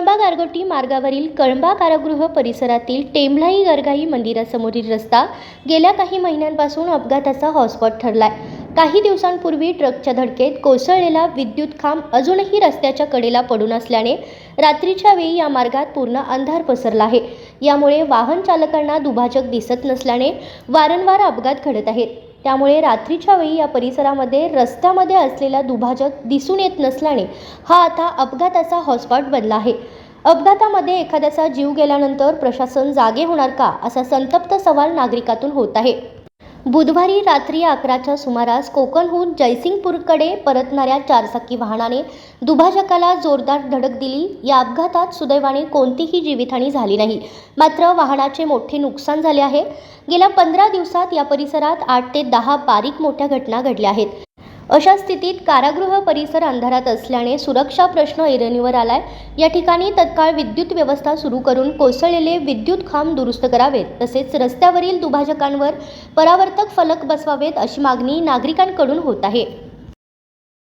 कळंबा गारगोटी मार्गावरील कळंबा कारागृह परिसरातील टेंभलाई गरगाई मंदिरासमोरील रस्ता गेल्या काही महिन्यांपासून अपघाताचा हॉटस्पॉट ठरलाय. काही दिवसांपूर्वी ट्रकच्या धडकेत कोसळलेला विद्युत खांब अजूनही रस्त्याच्या कडेला पडून असल्याने रात्रीच्या वेळी या मार्गात पूर्ण अंधार पसरला आहे. यामुळे वाहन चालकांना दुभाजक दिसत नसल्याने वारंवार अपघात घडत आहेत. त्यामुळे रात्रीच्या वेळी या परिसरामध्ये रस्त्यामध्ये असलेला दुभाजक दिसून येत नसल्याने हा आता अपघाताचा हॉटस्पॉट बनला आहे. अपघातामध्ये एखाद्याचा जीव गेल्यानंतर प्रशासन जागे होणार का? असा संतप्त सवाल नागरिकातून होत आहे. बुधवारी रात्री अकराच्या सुमारास कोकणहून जयसिंगपूरकडे परतणाऱ्या चारचाकी वाहनाने दुभाजकाला जोरदार धडक दिली. या अपघातात सुदैवाने कोणतीही जीवितहानी झाली नाही. मात्र वाहनाचे मोठे नुकसान झाले आहे. गेल्या पंधरा दिवसात या परिसरात आठ ते दहा बारीक मोठ्या घटना घडल्या आहेत. अशा स्थितीत कारागृह परिसर अंधारात असल्याने सुरक्षा प्रश्न ऐरणीवर आलाय. या ठिकाणी तत्काळ विद्युत व्यवस्था सुरू करून कोसळलेले विद्युत खांब दुरुस्त करावेत. तसेच रस्त्यावरील दुभाजकांवर परावर्तक फलक बसवावेत अशी मागणी नागरिकांकडून होत आहे.